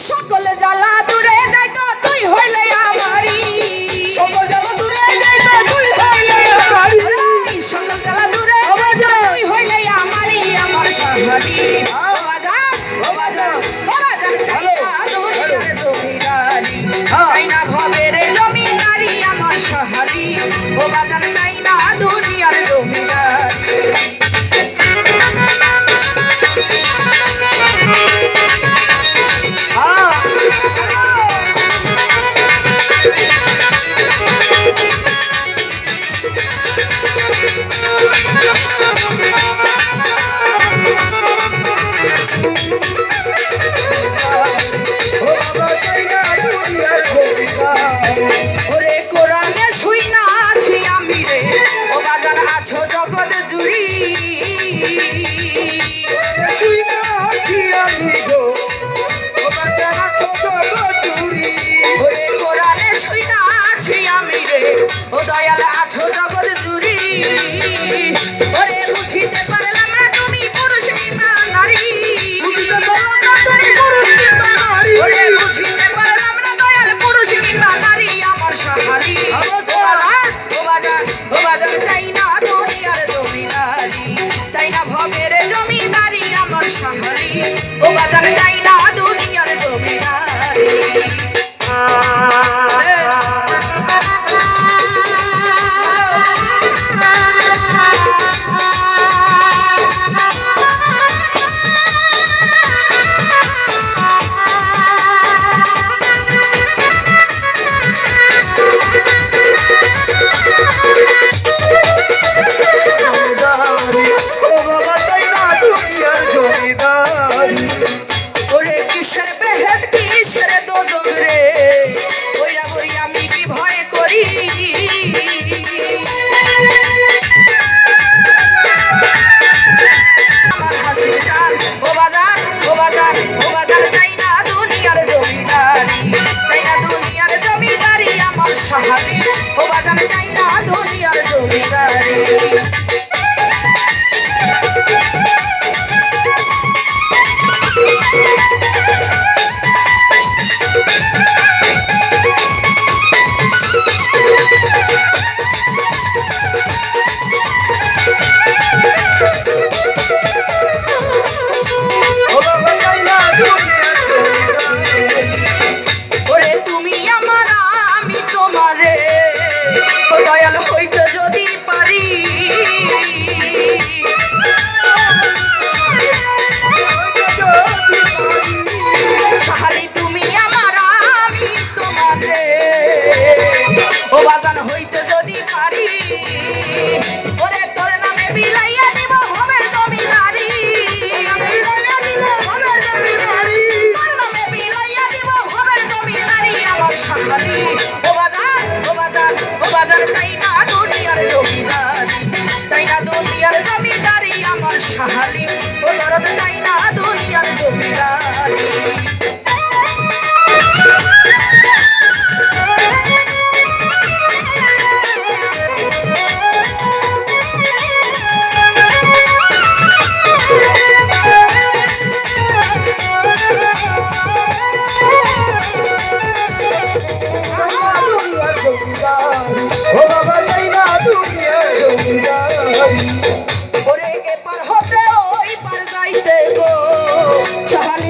সকল জ্বালা দূরে যাইতো তুই হইলে আমারি সকল জ্বালা দূরে যাইতো তুই হইলে আমারি সকল জ্বালা দূরে তুই হইলে আমারি আমার সাহারি ও বাজার Thank you.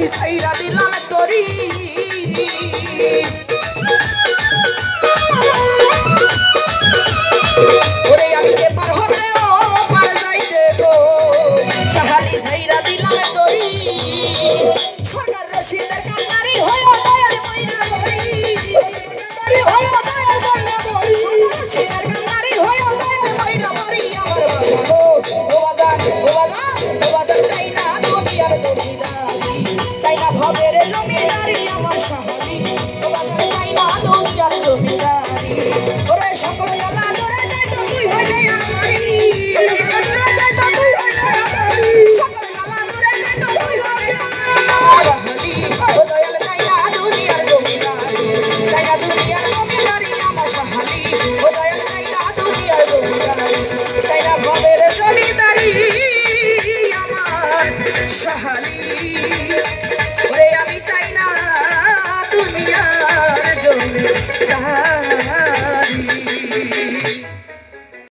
ছাইরা দিলাম তরি। Shahani.